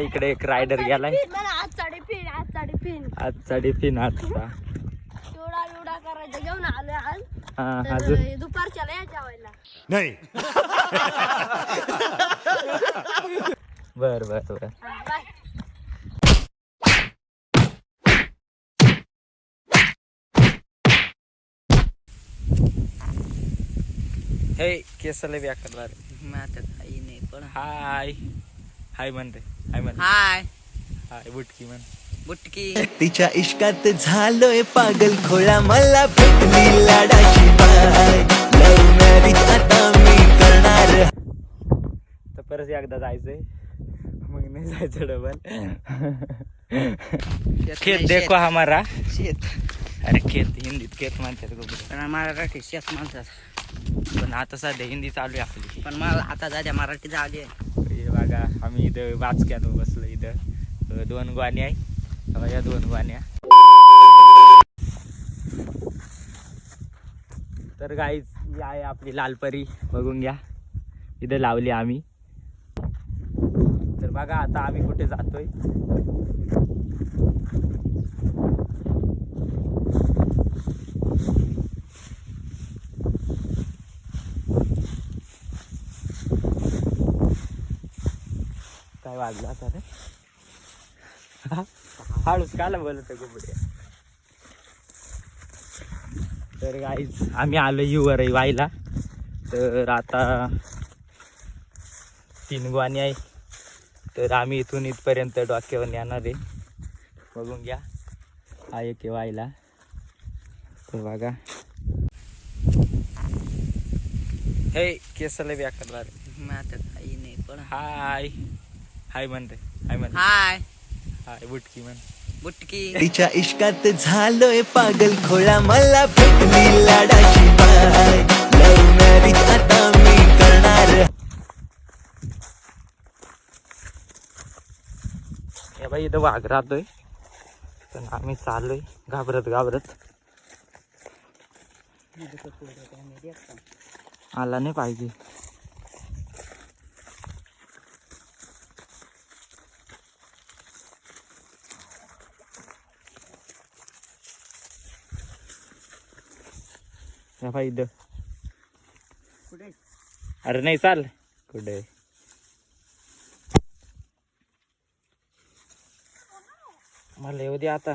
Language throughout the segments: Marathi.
इकडे एक रायडर गेलाय. पिन मला आज साडे पिन आज साडे पिन आजचा टिफिन आजचा हा नहीं बर बर बर. हा, केसले व्याकर मग आता काही नाही पण हाय. हाय म्हणते हाय म्हण. हाय. हाय बुटकी म्हण. बुटकी. तिच्या इश्कात झालोय पागल खोळा मला भेटली लाडाची बाय. लव्ह मॅरेज आता मी करणार. तर परत एकदा जायचंय. मग नाही जायचं डबल. खेत देखो हमारा. शेत. अरे खेत हिंदीत खेत म्हणतात मराठी शेत म्हणतात पण आता सध्या हिंदी चालू आहे आपली. पण मला आता जाद्या मराठी झाली हे बघा आम्ही इथं वाचक्यात बसलो इथं. दोन ग्वाणी आहे. या दोन ग्वाण्या तर गाईच ही आहे आपली लालपरी. बघून घ्या. इथं लावली आम्ही. तर बघा आता आम्ही कुठे जातोय. वाजलं आता रे. हळूच काला बोलत गुबडे. तर गाईच आम्ही आलो युवर वाईला तर आता तीन गुवाणी आहे. तर आम्ही इथून इथपर्यंत डोक्यावर येणार आहे. बघून घ्या. हा एक आहे वाईला तर बघा. हे केसले व्याकर मग आता काही नाही पण हाय हाय म्हणते हाय म्हण. हाय. हाय बुटकी म्हण. बुटकी. तिच्या इश्कात झालोय पागल खोळा मला भेटली लाडाची बाय लव्ह मॅरेज आता मी करणार. या बाई इथं वाघ राहतोय. पण आम्ही चाललोय घाबरत घाबरत. आला नाही पाहिजे. इथं कुठे? अरे नाही चाल कुठे? मला येऊ दे आता।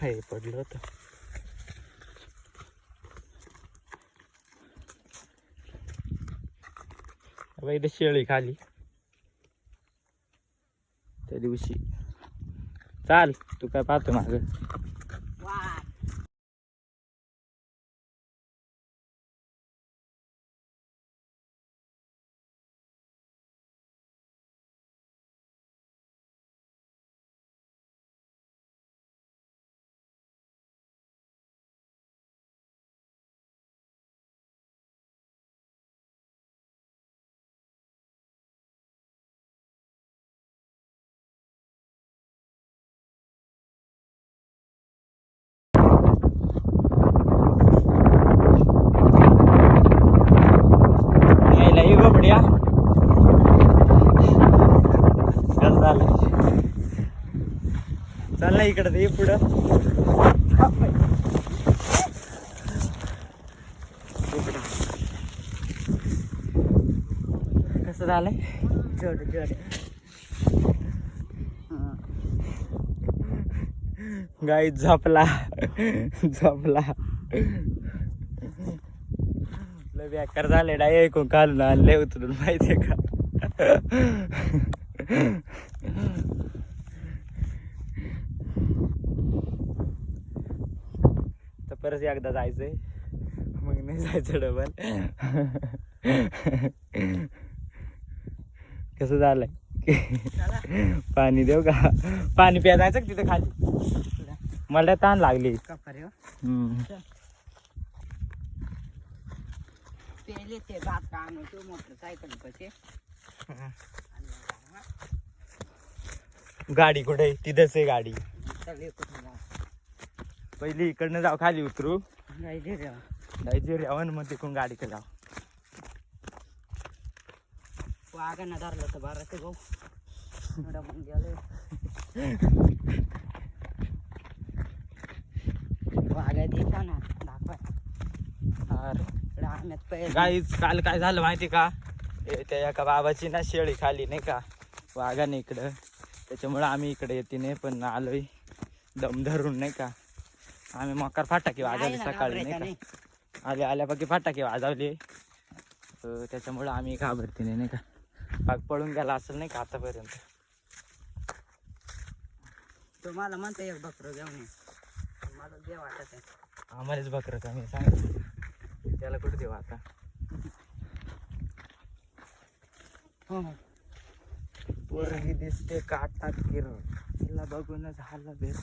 हे पडलं होतं। शेळी खाली। त्या दिवशी चाल तू काय पाहतो माग वा यायला ये बबड्या कसं झालं चाल ना इकडं ये पुढं. कसं झालंय? जड जड. गाई झोपला झोपला. बेकार झाले डाय ऐकून घालून आणले उतरून माहितीये का? तर एकदा जायचंय. मग नाही जायचं डबल. कसं झालंय? पाणी देऊ का? पाणी प्या जायचं का तिथं खाली? मला ताण लागली. पेले ते भात का आणतो मोटरसायकल गाडी कुठे आहे? तिथंच आहे गाडी. पहिली इकडनं जाऊ खाली उतरू. नाही रे रे जायचे रेवन मग तिकडून गाडी जाऊ. वाघानं धरलं तर बरं ते भाऊ. काल काय झालं माहिती का? त्या एका बाबाची ना शेळी खाली नाही का? वाघाने इकडं. त्याच्यामुळं आम्ही इकडे येते नाही पण आलोय दम धरून नाही का? आम्ही मकर फटाके वाजवले सकाळी नाही का? आले आल्यापाकी फटाके वाजवले. त्याच्यामुळं आम्ही घाबरते नाही नाही का? पाक पळून गेला असेल नाही का आतापर्यंत? तुम्हाला म्हणतो एक बकरं घेऊन मला जे वाटत आहे. आम्हालाच बकरं कमी सांग. त्याला कुठं देऊ आता? हो. पोरगी दिसते काटा किर तिला बघून झालं बेर.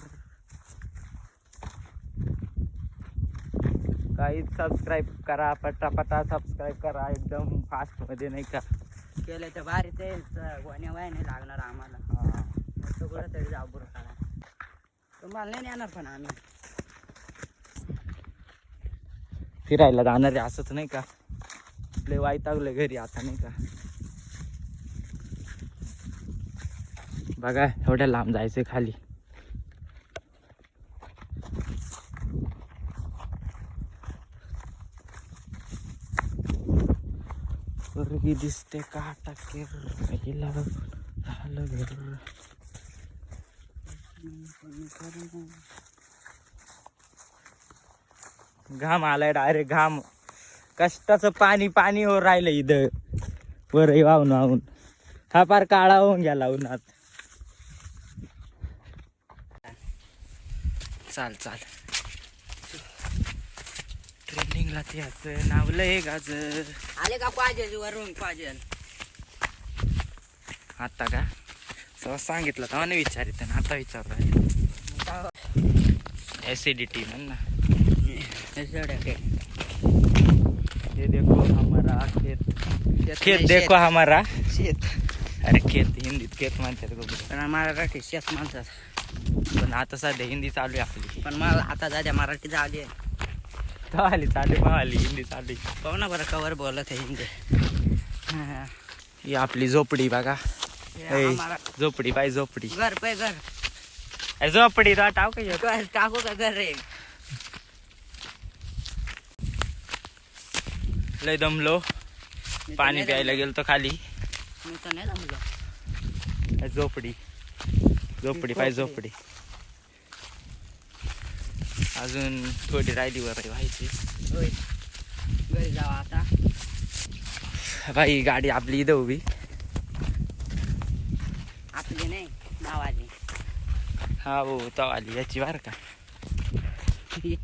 काही सबस्क्राईब करा पटापटा सबस्क्राईब करा एकदम फास्टमध्ये नाही का? केलं तर भारी ते गोण्या वाया नाही लागणार आम्हाला. हा. कुठं तरी जाऊ बरं तुम्हाला नाही येणार पण आम्ही. फिरायला जाणार आहे असंच नाही का? लय वाईटागलं घरी आता नाही का? बघा एवढ्या लांब जायचंय खाली. पोरगी दिसते का? टाके हिला झालं घर. घाम आलाय डायरेक्ट घाम. कष्टाचं पाणी पाणी हो राहिलं इथं. वर वाहून वाहून. हा फार काळा होऊन गेला उन्हात. चाल चाल. ट्रेनिंगला त्याचं नावलंय गाजर. आले का पाजेल वरून पाजेल? आता का? तेव्हा सांगितलं तेव्हा नाही विचारित आता विचार ऍसिडिटी म्हण ना. ये देखो हमारा खेत. खेत देखो हमारा. शेत अरे खेत हिंदीत खेत म्हणतात पण मराठी शेत माणसात पण आता सध्या हिंदी चालू आहे आपली. पण मला आता जाद्या मराठी झाली आली चालू आली हिंदी चालू. पाहू ना बरं कवर बोलत आहे हिंदी. हा. आपली झोपडी बघा. झोपडी पाय झोपडी. घर पे घर. झोपडी तो टाव का एक? घर टाकू का घर रे? लय दमलो. तर पाणी प्यायला गेलो तो खाली. मी तर नाही जमलो झोपडी. झोपडी पाय झोपडी. अजून थोडी राहिली वर व्हायची. होय. घरी जावा आता. बाई गाडी आपली इथं उभी. आपली नाही नावाची हा हो तो आली याची बार का. हे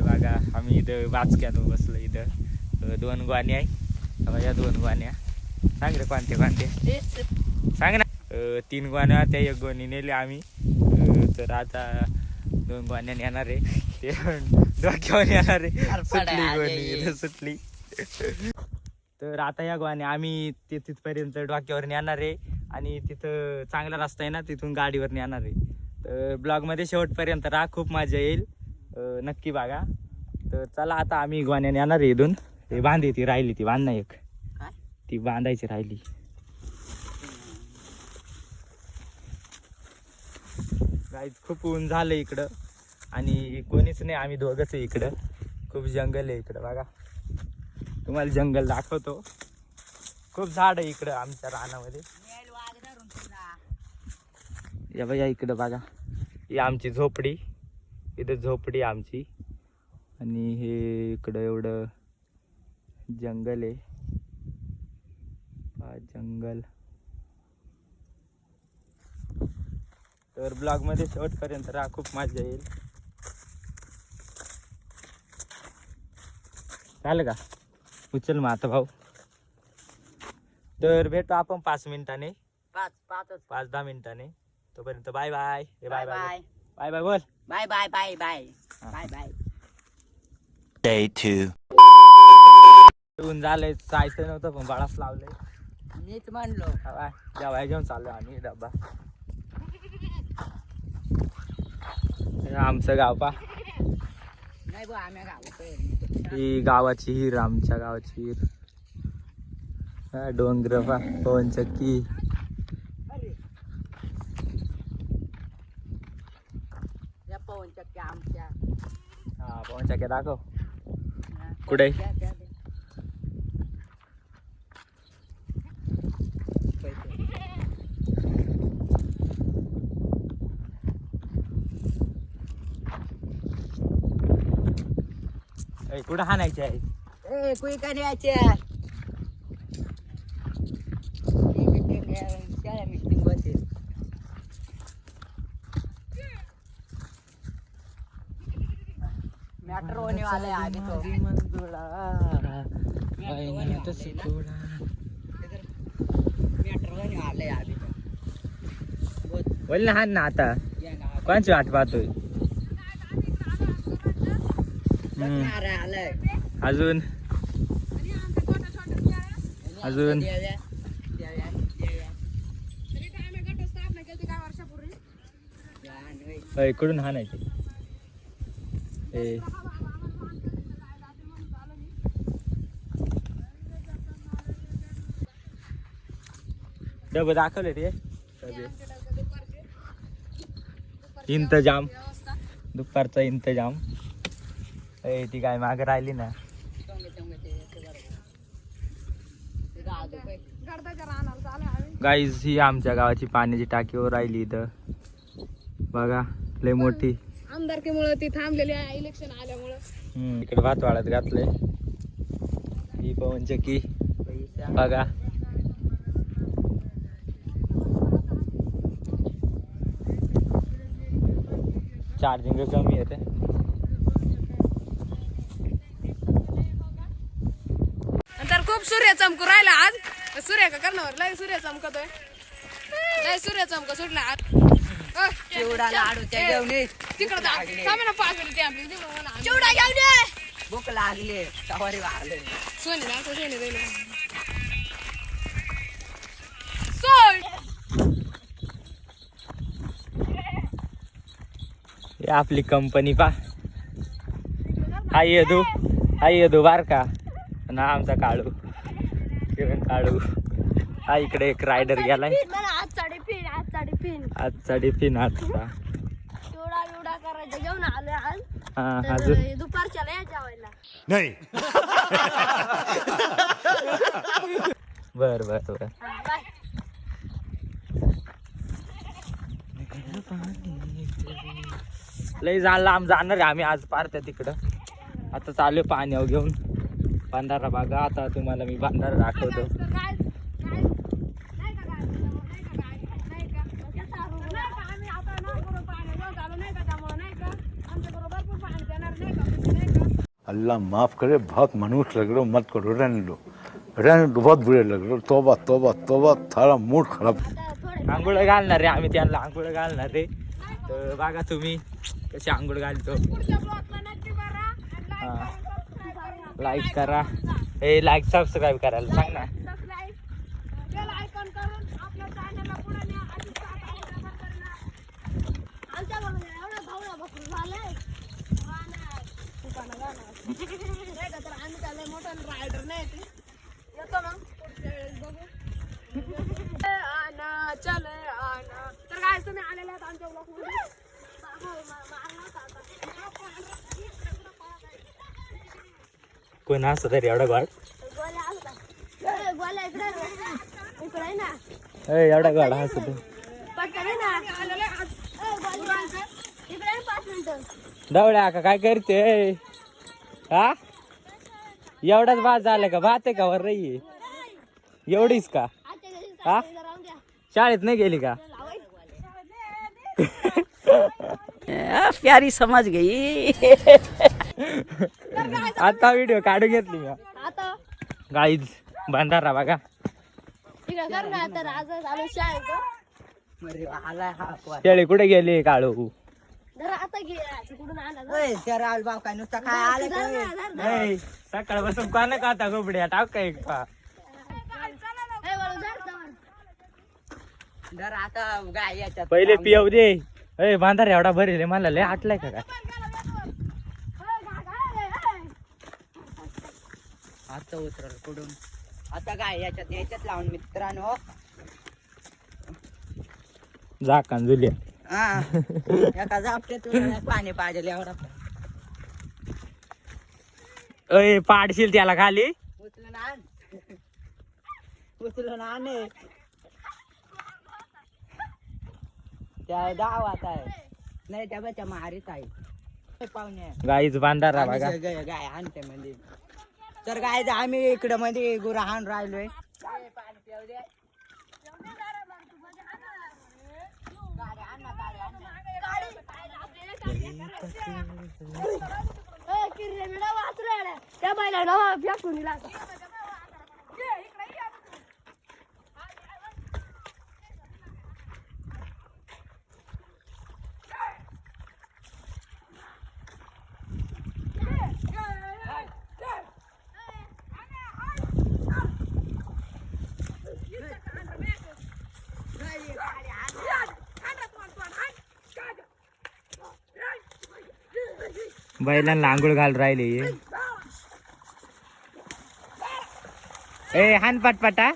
बघा आम्ही इथं वाचक्यानं बसलो इथं. दोन गोण्या आहे. या दोन गोण्या सांग रे कोणते कोणते? सांग ना. तीन गोण्या त्या एक गोणी नेली आम्ही. तर आता दोन गोण्या येणार आहे. ते डोक्यावर येणार आहे. सुटली गोणी सुटली. तर आता या गोण्या आम्ही ते तिथपर्यंत डोक्यावर नेणार आहे. आणि तिथं चांगला रस्ता आहे ना तिथून गाडीवर नेणार आहे. तर ब्लॉगमध्ये शेवटपर्यंत राहा खूप मजा येईल. नक्की बघा. तर चला आता आम्ही गोण्या नेणार आहे इथून. हे बांधी ती राहिली ती बांध ना एक ती बांधायची राहिली. आज खूप ऊन झालं इकडं. आणि कोणीच नाही आम्ही दोघंच आहे इकडं. खूप जंगल आहे इकडं बघा. तुम्हाला जंगल दाखवतो. खूप झाड आहे इकडं आमच्या रानामध्ये. या बघा इकडं बघा. ही आमची झोपडी. इथं झोपडी आहे आमची. आणि हे इकडं एवढं जंगल आहे. जंगल. तर ब्लॉगमध्ये शेवटपर्यंत राहा खूप मजा येईल. झालं का? उचल मग आता भाऊ. तर भेटू आपण पाच मिनिटाने. पाच पाचच. पाच दहा मिनिटाने. तोपर्यंत bye bye bye bye bye bye बोल. Bye bye bye bye. Bye bye Day two. ऊन झालंय जायचं नव्हतं पण बाळाच लावलंय. मीच म्हणलो. बाय. जेवाय घेऊन चाललो आम्ही डब्बा हे आमचं गाव पा ही गावाची हिर आमच्या गावाची हिर. हा डोंगर पा पवन चक्की या पवन चक्क्या आमच्या. हा पवन चक्की दाखव कुठे? ए, कुठं हाणायची आहे ए कुई का मीटिंग बसेल मेट्रोने वाले आगे तो. मेट्रोने आले आगे तो. बोल ना हाण ना आता. कोणची वाट पाहतोय हम्म. अरे आलंय अजून? अजून? इकडून हा नाही ते. डब दाखवले ते? इंतजाम. दुपारचा इंतजाम. ए ती काय माग राहिली ना. गाईज ही आमच्या गावाची पाण्याची टाकीवर राहिली इथं. बघा लय मोठी. आमदारकीमुळे ती थांबलेली आहे इलेक्शन आल्यामुळं. इकडे भात वाळत घातले. ही पवन चक्की पैसा. बघा चार्जिंग कमी येते खूप सूर्य चमकू राहिला आज. सूर्य का करणार? लय सूर्य चमकतोय. लय सूर्य चमक सुटला आज. अ, चिवडा लाडू त्या घेऊन ये. तिकडं जा. लागले. थांबा ना पाच मिनिट आपली चिवडा भूक लागली. सवारी वागले सोनी ना सोनी दे सोड हे आपली कंपनी पा. हाय येदू. हाय येदू बार का? ना आमचा काळू. किरण काळू हा इकडे एक रायडर गेलाय. मला आज साडे पिन आज साडे पिन आजचा. टिफिन आजचा हा अजून? दुपारच्याला या जेवायला बर बर बर. हा, बाय. लय जा लांब जाणार आहे आम्ही आज पारत्या तिकडं. आता चालू आहे पाण्यावर घेऊन. बांधारा बघा आता तुम्हाला मी बांधारा दाखवतो. तर काय काय नाही का काय नाही का काय नाही का त्याचा अनुभव नाही का आम्ही आता ना बरोबर पाणी घेऊन चालू नाही का त्यामुळे नाही का आमच्या बरोबर भरपूर पाणी देणार नाही का नाही का अल्लाह माफ़ करे बहुत मनुष्य लग रहे हो मत करो रहने दो रहने दो बहुत बुरे लग रहे हो। तोबा तोबा तोबा थारा मूड खराब। आंघोळ घालणार रे आम्ही त्यांना आंघोळ घालणार रे। तर बघा तुम्ही कशी आंघोळ घालतो। हा. लाईक करा. हे लाईक सबस्क्राईब करायला सांग ना. सबस्क्राईब बेल आयकॉन करून आपल्या चॅनलला पुढे न्या आणि साथ आमच्या बरोबर आमच्या बरोबर एवढं भावना बकरू झालंय गाणं, दुकानं गाणं. नाही का तर आम्ही त्याला मोठा रायडर नाही ते. येतो ना पुढच्या वेळेस बघू ए, आना, चल ए, आना. तर काय तुम्ही आलेले आहेत आमच्या ब्लॉगमध्ये हो, मा- मारला होता आता. कोण असं तरी एवढा गोड? एवढा गोड हसतो दवड्या का काय करते? हा? एवढाच भात झाला का? भात आहे का वर रही? एवढीच का? हा? शाळेत नाही गेली का? प्यारी समझ गई. आता व्हिडिओ काढून घेतली मी. आता? गाईज बांधारा बघा. हा. शेळी कुठे गेली काळू? सकाळपासून कोणा का आता गोबड्या टाक का एक पा. ए, वळू, धर, धर. जर आता गाय याच्यात पहिले पियव दे. ए बांधारा एवढा भरेल मला लय आटलाय का काय ए, गा, गा, ए, ए. आता उतरल कुठून? आता काय याच्यात याच्यात लावून मित्रांनो. झाकान जुल्या हा. एका तुला पाणी पाहिजे एवढा. अय पाडशील त्याला खाली? उचलून आण. उचलून आण त्या गावात आहे. नाही त्या बच्या मारीत आहे. पाहुणे. गाईच बांधारा बघा. गाय आणते मध्ये तर गाय आम्ही इकडं मध्ये राहून राहिलोय. ए, किरले वाचलं त्या बैलाला फेकून दिला बैलांना आंघोळ घाल राहिले. ए हान पटपटा.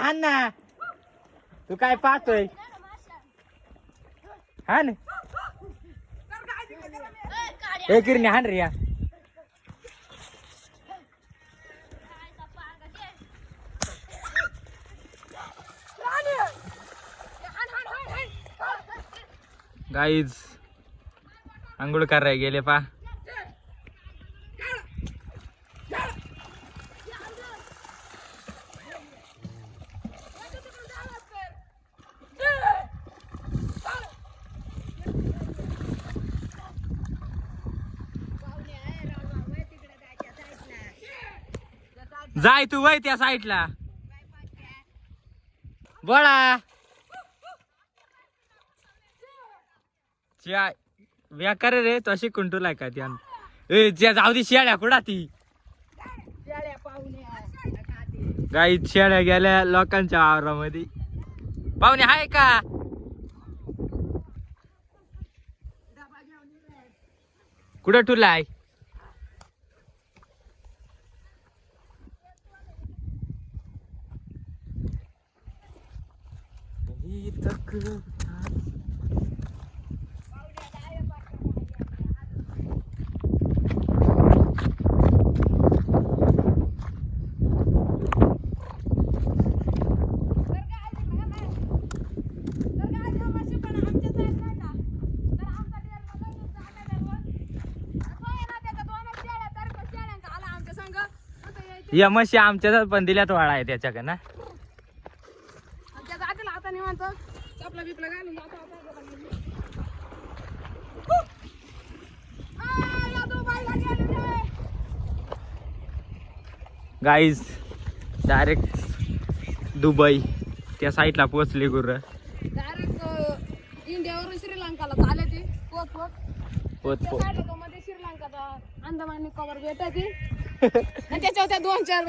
हान ना तू काय पाहतोय? हान ए किरणी हान रे या. गाईज आंघोळ करायला गेले पा जाय तू वय त्या साईडला. बोळा च्या व्याकार रे तो अशी कुंटूला का त्या ए ज्या जाऊ दे शेळ्या कुडा ती? गाई शेळ्या गेल्या लोकांच्या वावरामध्ये. पाहुणे हाय का? कुठं टुलाय या मशी आमच्या पण दिल्यात वाळा आहे त्याच्याकडे ना चपला बिपला घालून गाईज डायरेक्ट दुबई त्या साईडला पोचले गुर. डायरेक्ट इंडियावरून श्रीलंकाला चाले ती. पोत पोत मध्ये श्रीलंकाचा अंदमान निकोबार बेट आहे ती. आणि त्याच्यावर त्या दोन चार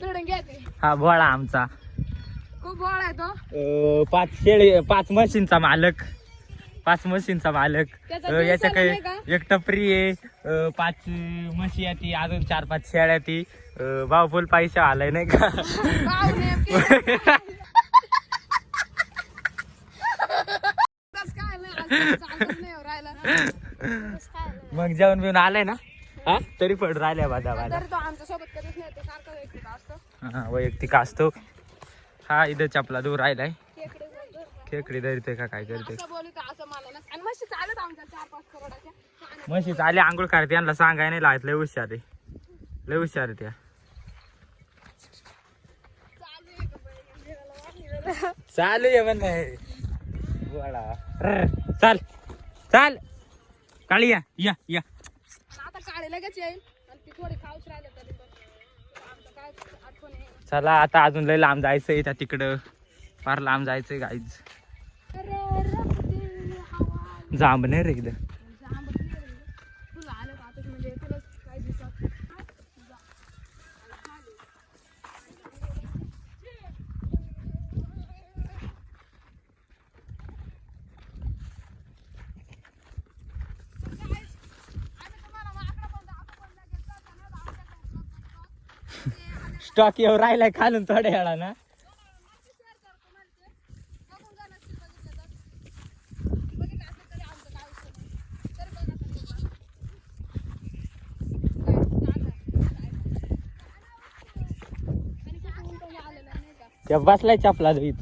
बिल्डिंग घ्यायची हा भोळा आमचा. खूप आहे तो. अं, पाच शेळी पाच मशीनचा मालक. पाच मशीनचा मालक. त्याचा अं, दिवसाला याच्याकडे नाही का? एक टपरी आहे. अं, पाच म्हशी आहे ती अजून चार पाच शेळ्या ती. अं, भाऊ फुल पैसा आलाय नाही का? काय नाही नाही हो राहिला मग जेवण बिवून आलाय ना? हा? तरी पण राहिल्या बाधा बाधा तरी तो आमच्यासोबत कधीच नाही तो सारखा व्यक्ती असतो. हा वैयक्तिक असतो. हा इथं चपला दूर राहिलाय. खेकडे धरते का काय करते म्हशी चाले आंघोळ करते यांना सांगाय नाही लागत लय हुशार आहे. लय हुशार आहे त्या चालू आहे म्हण. नाही चाल चाल. काळी या या या. आता काळे लगेच येईल. आणि ती थोडी खाऊच राहिले चला आता अजून लय लांब जायचंय त्या तिकडं. फार लांब जायचंय गाईज जांब नाही रे इथं जांभळं नाही रे. तुला आलं का आता म्हणजे तुला काय दिसत स्टॉक येऊ राहिलाय खालून थोड्या वेळा ना त्या बसलाय चपला धुईत.